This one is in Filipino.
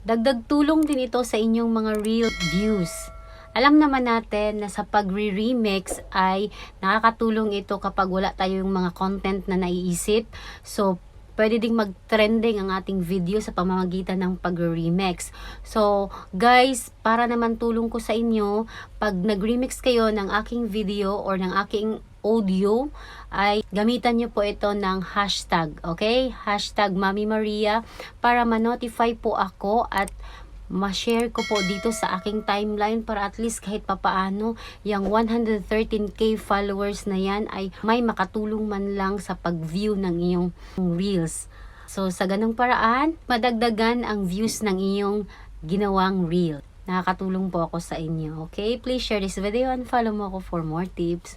Dagdag tulong din ito sa inyong mga real views. Alam naman natin na sa pagre-remix ay nakakatulong ito kapag wala tayong mga content na naiisip. So, pwede ding mag-trending ang ating video sa pamamagitan ng pag-remix. So, guys, para naman tulong ko sa inyo, pag nag-remix kayo ng aking video or ng aking audio, ay gamitan nyo po ito ng hashtag, okay? Hashtag Mami Maria para ma-notify po ako at ma-share ko po dito sa aking timeline para at least kahit papaano yung 113k followers na yan ay may makatulong man lang sa pag-view ng iyong reels. So sa ganong paraan, madagdagan ang views ng iyong ginawang reel. Nakakatulong po ako sa inyo. Okay? Please share this video and follow mo ako for more tips.